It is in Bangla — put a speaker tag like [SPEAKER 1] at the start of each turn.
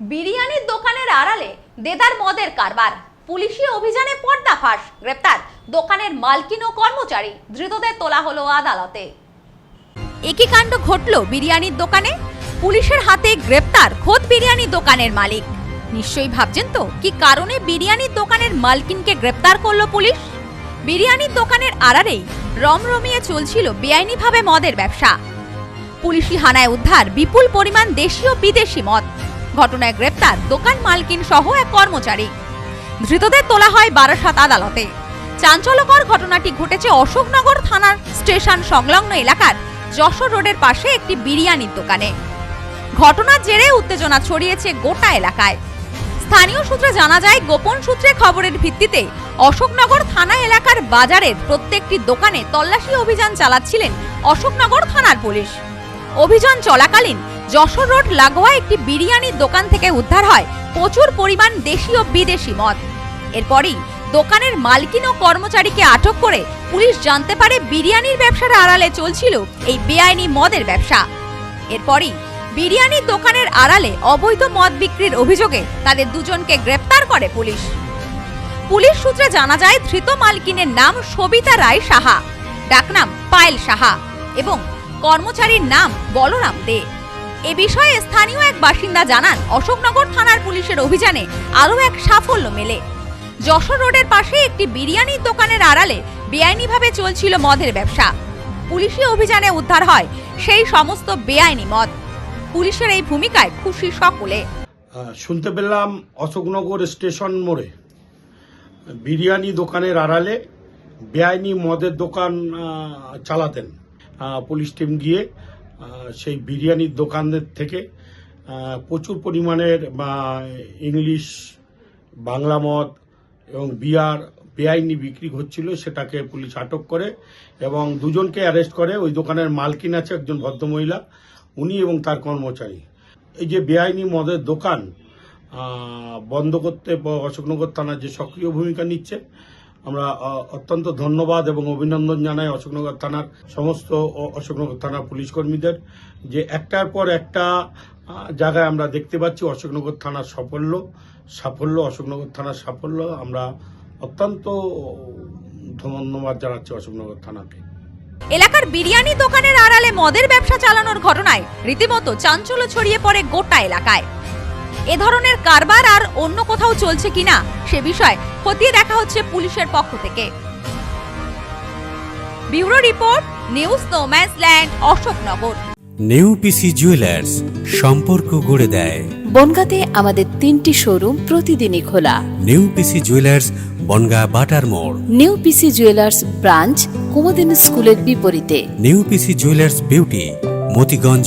[SPEAKER 1] বিরিয়ানির দোকানের আড়ালে দেদার মদের কারবার। পুলিশি অভিযানে পর্দাফাঁস গ্রেপ্তার। দোকানের মালকিন ও কর্মচারী ধৃতদের তোলা হলো আদালতে। একই কাণ্ড ঘটল বিরিয়ানির দোকানে। পুলিশের হাতে গ্রেপ্তার খোদ বিরিয়ানির দোকানের মালিক। নিশ্চয়ই ভাবছেন তো, কি কারণে বিরিয়ানির দোকানের মালকিনকে গ্রেপ্তার করল পুলিশ? বিরিয়ানির দোকানের আড়ালেই রমরমিয়ে চলছিল বেআইনিভাবে মদের ব্যবসা। পুলিশি হানায় উদ্ধার বিপুল পরিমাণ দেশীয় বিদেশি মদ। ঘটনায় গ্রেপ্তার দোকান মালকিন সহ এক কর্মচারী। ধৃতদের তোলা হয় বারাসাত আদালতে। চাঞ্চল্যকর ঘটনাটি ঘটেছে অশোকনগর থানার স্টেশন সংলগ্ন এলাকার যশোর রোডের পাশে একটি বিরিয়ানির দোকানে। ঘটনার জেরে উত্তেজনা ছড়িয়েছে গোটা এলাকায়। স্থানীয় সূত্রে জানা যায়, গোপন সূত্রে খবরের ভিত্তিতে অশোকনগর থানা এলাকার বাজারের প্রত্যেকটি দোকানে তল্লাশি অভিযান চালাচ্ছিলেন অশোকনগর থানার পুলিশ। অভিযান চলাকালীন যশোর রোড লাগোয়া একটি বিরিয়ানির দোকান থেকে উদ্ধার হয় প্রচুর পরিমাণ দেশি ও বিদেশি মদ। এরপরই দোকানের মালকিন ও কর্মচারীকে আটক করে পুলিশ জানতে পারে বিরিয়ানির ব্যবসার আড়ালে চলছিল এই বেআইনি মদের ব্যবসা। এরপরই বিরিয়ানির দোকানের আড়ালে অবৈধ মদ বিক্রির অভিযোগে তাদের দুজনকে গ্রেপ্তার করে পুলিশ। পুলিশ সূত্রে জানা যায়, ধৃত মালকিনের নাম সবিতা রায় সাহা, ডাকনাম পায়েল সাহা এবং কর্মচারীর নাম বলরাম দে। এ বিষয়ে স্থানীয় এক বাসিন্দা জানান, অশোকনগর থানার পুলিশের অভিযানে আরও এক সাফল্য মেলে। যশোর রোডের পাশে একটি বিরিয়ানির দোকানের আড়ালে বেআইনিভাবে চলছিল মদের ব্যবসা। পুলিশি অভিযানে উদ্ধার হয় সেই সমস্ত বেআইনি মদ। পুলিশের এই ভূমিকায় খুশি সকলে।
[SPEAKER 2] শুনতে পেলাম অশোকনগর স্টেশন মোড়ে বিরিয়ানি দোকানের আড়ালে বেআইনি মদের দোকান চালাতেন। পুলিশ টিম গিয়ে সেই বিরিয়ানির দোকানদের থেকে প্রচুর পরিমাণের ইংলিশ, বাংলা মদ এবং বিয়ার, বেআইনি বিক্রি হচ্ছিল, সেটাকে পুলিশ আটক করে এবং দুজনকে অ্যারেস্ট করে। ওই দোকানের মালকিন আছে একজন ভদ্রমহিলা, উনি এবং তার কর্মচারী। এই যে বেআইনি মদের দোকান বন্ধ করতে অশোকনগর থানা যে সক্রিয় ভূমিকা নিচ্ছে আমরা অত্যন্ত ধন্যবাদ এবং অভিনন্দন জানাই অশোকনগর থানার সমস্ত অশোকনগর থানার পুলিশ কর্মীদের যে একটার পর একটা জায়গায় আমরা দেখতে পাচ্ছি অশোকনগর থানার সাফল্য সাফল্য, অশোকনগর থানার সাফল্য। আমরা অত্যন্ত ধন্যবাদ জানাচ্ছি অশোকনগর থানাকে।
[SPEAKER 1] এলাকার বিরিয়ানি দোকানের আড়ালে মদের ব্যবসা চালানোর ঘটনায় রীতিমতো চাঞ্চল্য ছড়িয়ে পড়ে গোটা এলাকায়। এ ধরনের কারবার আর অন্য কোথাও চলছে কিনা সে বিষয়ে খতিয়ে দেখা হচ্ছে পুলিশের পক্ষ থেকে। Bureau report news no man's land Ashoknagar.
[SPEAKER 3] New PC jewellers সম্পর্ক গড়ে দেয়।
[SPEAKER 4] বনগাঁতে আমাদের তিনটি শোরুম প্রতিদিনই খোলা।
[SPEAKER 3] নেউপিসি জুয়েলার্স বনগা বাটার মোড়।
[SPEAKER 4] নিউ পিসি জুয়েলার্স ব্রাঞ্চ কুমদিন স্কুলের বিপরীতে।
[SPEAKER 3] New PC jewellers beauty Matiganj